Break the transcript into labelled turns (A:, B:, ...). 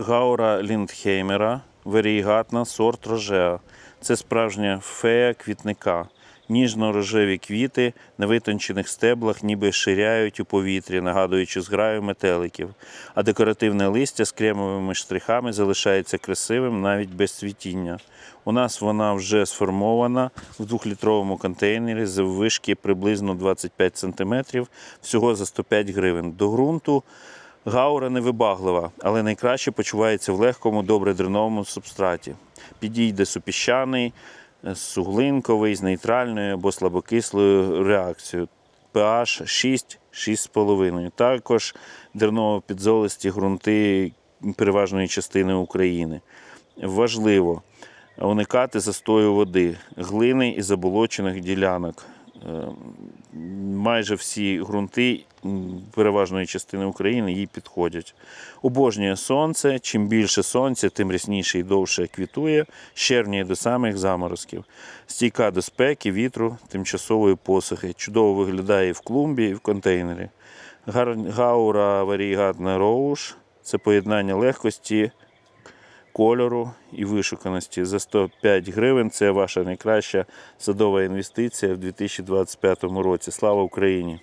A: Гаура Ліндхеймера, варігатна, сорт рожеа. Це справжня фея квітника. Ніжно-рожеві квіти на витончених стеблах ніби ширяють у повітрі, нагадуючи зграю метеликів. А декоративне листя з кремовими штрихами залишається красивим навіть без цвітіння. У нас вона вже сформована в двохлітровому контейнері з вишки приблизно 25 см, всього за 105 гривень. До ґрунту Гаура невибаглива, але найкраще почувається в легкому, добре дреновому субстраті. Підійде супіщаний, е, суглинковий з нейтральною або слабокислою реакцією. pH 6 6,5. Також дерново-підзолисті ґрунти переважної частини України. Важливо уникати застою води, глини і заболочених ділянок. Е, Майже всі ґрунти переважної частини України їй підходять. Обожнює сонце. Чим більше сонця, тим рясніше і довше квітує, червня до самих заморозків. Стійка до спеки, вітру, тимчасової посухи. Чудово виглядає і в клумбі, і в контейнері. Гаура варігатна роуш це поєднання легкості, кольору і вишуканості. За 105 гривень це ваша найкраща садова інвестиція в 2025 році. Слава Україні!